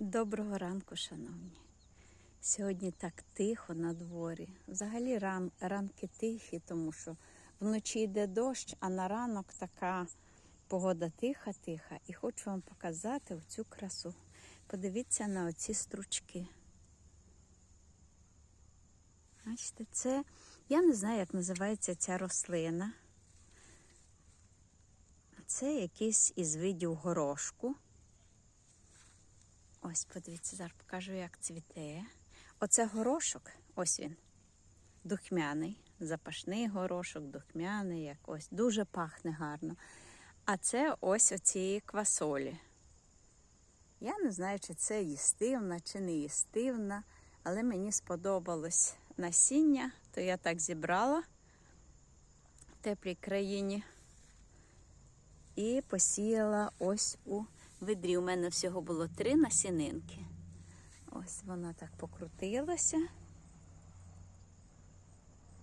Доброго ранку, шановні. Сьогодні так тихо на дворі. Взагалі ран, ранки тихі, тому що вночі йде дощ, а на ранок така погода тиха-тиха. І хочу вам показати оцю красу. Подивіться на оці стручки. Бачите, це я не знаю, як називається ця рослина. Це якийсь із видів горошку. Ось, подивіться, зараз покажу, як цвіте. Оце горошок, ось він. Духмяний, запашний горошок, духмяний, як ось. Дуже пахне гарно. А це ось оцієї квасолі. Я не знаю, чи це їстивна, чи не їстивна, але мені сподобалось насіння, то я так зібрала в теплій країні і посіяла ось у ведрі. У мене всього було три насінинки. Ось вона так покрутилася.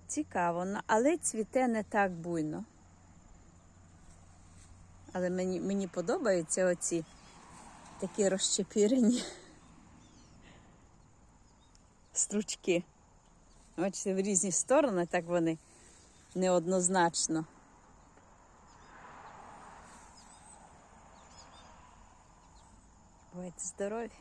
Цікаво, ну, але цвіте не так буйно. Але мені, мені подобаються оці такі розчепірені стручки. Бачите, в різні сторони, так вони неоднозначно. Бувайте здорові!